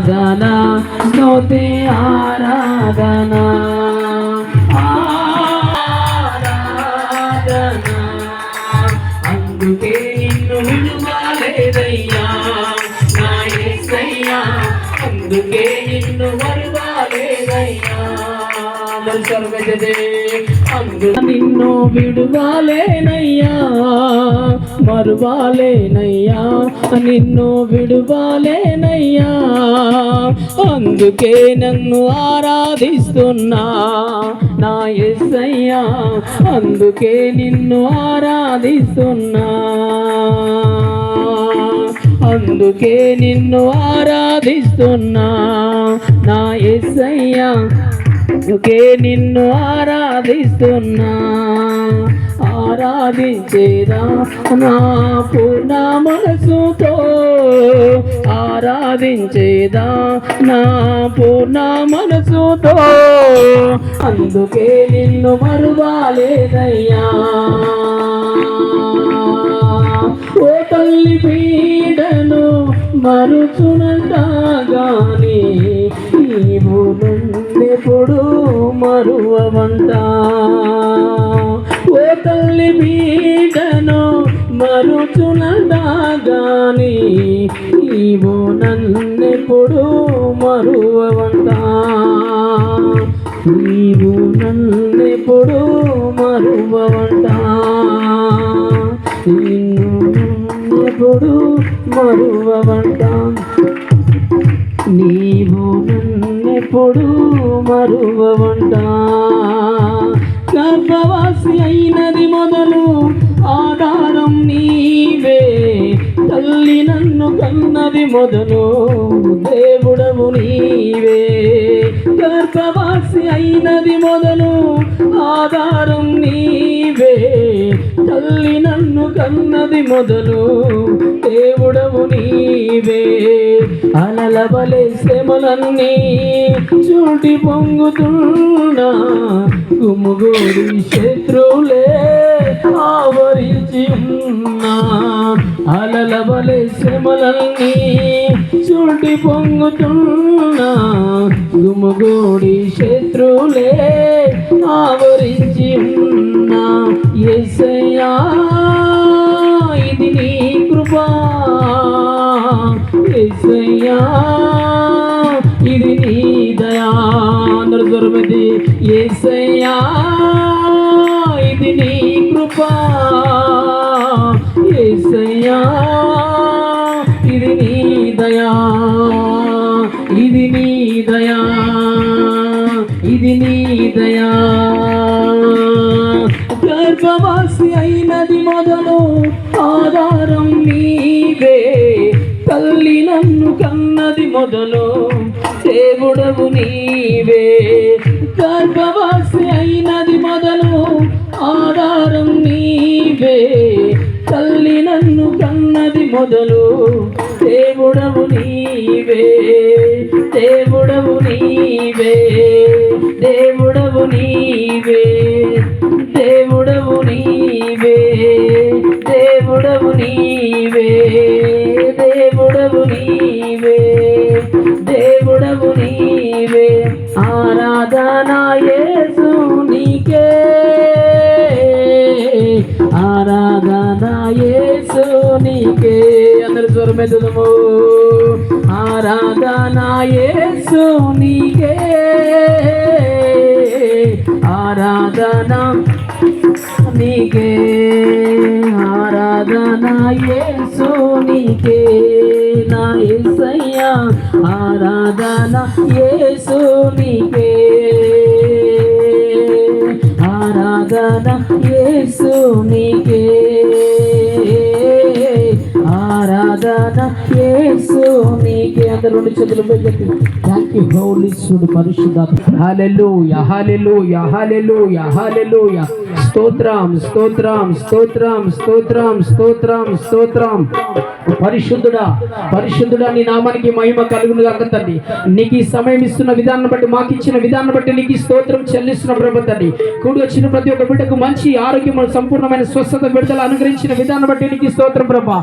ఆరాధన స్తుతి ఆరాధన. అందుకే నిన్ను విడువలేదయ్యా నా యేసయ్యా అందుకే నిన్ను నిన్ను విడువాలేనయ్యా మరువాలేనయ్యా నిన్ను విడువాలేనయ్యా. అందుకే నన్ను ఆరాధిస్తున్నా నా ఎస్సయ్యా అందుకే నిన్ను ఆరాధిస్తున్నా. అందుకే నిన్ను ఆరాధిస్తున్నా నా ఎస్సయ్యా అందుకే నిన్ను ఆరాధిస్తున్నా. ఆరాధించేదా నా పూర్ణ మనసుతో? ఆరాధించేదా నా పూర్ణ మనసుతో? అందుకే నిన్ను మరువాలేదయ్యా. ఓ తల్లి పీడను మరుచునంటాగాని నీవు నన్నెప్పుడు మరువవంట. ఓ తల్లి బీడను మరుచునంటాగాని నీవు నన్నెప్పుడు మరువవంట. నీవు నన్నెప్పుడు మరువవంట. నిన్ను ఎప్పుడు మరువవంట. నీవు నన్నెప్పుడు మరువవంట. గర్భవాసి అయినది మొదలు ఆధారం నీవే. తల్లి నన్ను కన్నది మొదలు దేవుడవు నీవే. గర్భవాసి అయినది మొదలు ఆధారం నీవే. తల్లి నన్ను కన్నది మొదలు దేవుడవు నీవే. అలలబలే శ్రమలన్నీ చూటి పొంగుతున్నా. గుమ్ముగూడి శత్రువులే ఆవరించి ఉన్నా అలలబలే శ్రమలన్నీ చూటి పొంగుతున్నా. గుమ్ముగూడి శత్రువులే ఆవరించి ఉన్నా ఎసయా ఇది నీ దయా అందరు దొరకది ఎసయ్యా ఇది నీ కృపా ఏసయ్యా. ఇది నీ దయా ఇది నీ దయా ఇది నీ దయా. గర్భవాసి అయినది మొదలు ఆధారం నీ మొదలు దేవుడవు నీవే. గర్భవాసి అయినది మొదలు ఆధారం నీవే. తల్లి నన్ను కన్నది మొదలు దేవుడవు నీవే. దేవుడవు నీవే. దేవుడవు నీవే. దేవుడవు నీవే. దేవుడవు నీవే. దేవుడవు నీవే. ఆరాధన యేసు అందరి స్వరం ఎదుదము ఆరాధన యేసు నీకే. ఆరాధన నీకే. ఆరాధన యేసు నా యేసయ్యా ఆరాధన యేసు ఆరాధన యేసు ఆరాధన యేసు అందరూ రెండు చేతులు పెట్టి థ్యాంక్ యూ హోలీ సుడు పరిశుద్ధ హల్లెలూయా హల్లెలూయా హల్లెలూయా హల్లెలూయా స్తోత్రం స్తోత్రం స్తోత్రం స్తోత్రం స్తోత్రం స్తోత్రం. పరిశుద్ధుడా పరిశుద్ధుడా నీ నామానికి మహిమ కలుగును గాక తండ్రి నీకు ఈ సమయం ఇస్తున్న విధానం బట్టి మాకు ఇచ్చిన విధానం బట్టి నీకు స్తోత్రం చెల్లిస్తున్న ప్రభు తండ్రి కూడి వచ్చిన ప్రతి ఒక్క బిడ్డకు మంచి ఆరోగ్యం సంపూర్ణమైన స్వస్థత విడుదల అనుగ్రహించిన విధానం బట్టి నీకు స్తోత్రం ప్రభా.